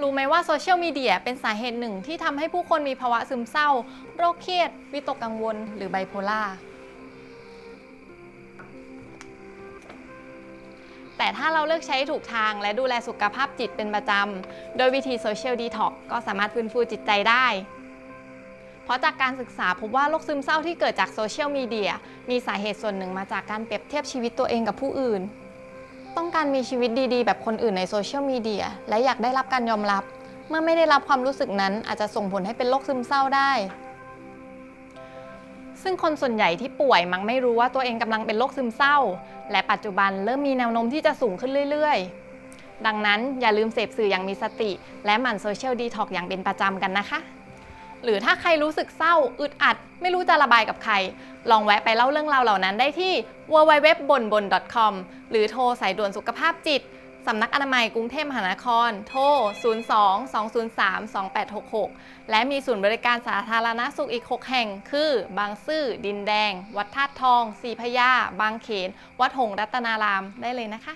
รู้ไหมว่าโซเชียลมีเดียเป็นสาเหตุหนึ่งที่ทำให้ผู้คนมีภาวะซึมเศร้า โรคเครียด วิตกกังวล หรือไบโพล่า แต่ถ้าเราเลือกใช้ถูกทางและดูแลสุขภาพจิตเป็นประจำ โดยวิธีโซเชียลดีท็อกก็สามารถฟื้นฟูจิตใจได้ เพราะจากการศึกษาพบว่าโรคซึมเศร้าที่เกิดจากโซเชียลมีเดียมีสาเหตุส่วนหนึ่งมาจากการเปรียบเทียบชีวิตตัวเองกับผู้อื่น ต้องการมีชีวิตดีๆ แบบคนอื่นในโซเชียลมีเดียและอยากได้รับการยอมรับ เมื่อไม่ได้รับความรู้สึกนั้นอาจจะส่งผลให้เป็นโรคซึมเศร้าได้ ซึ่งคนส่วนใหญ่ที่ป่วยมักไม่รู้ว่าตัวเองกำลังเป็นโรคซึมเศร้า และปัจจุบันเริ่มมีแนวโน้มที่จะสูงขึ้นเรื่อยๆ ดังนั้นอย่าลืมเสพสื่ออย่างมีสติ และหมั่นโซเชียลดีท็อกอย่างเป็นประจำกันนะคะ หรือถ้าใครรู้สึกเศร้าอึดอัด ไม่รู้จะระบายกับใคร ลองแวะไปเล่าเรื่องราวเหล่านั้นได้ที่ www.bonbon.com หรือโทรสายด่วนสุขภาพจิตสำนักอนามัยกรุงเทพมหานคร โทร 02-203-2866 และมีศูนย์บริการสาธารณสุขอีก 6 แห่ง คือ บางซื่อ ดินแดง วัดธาตุทอง สีพยา บางเขน วัดหงส์รัตนาราม ได้เลยนะคะ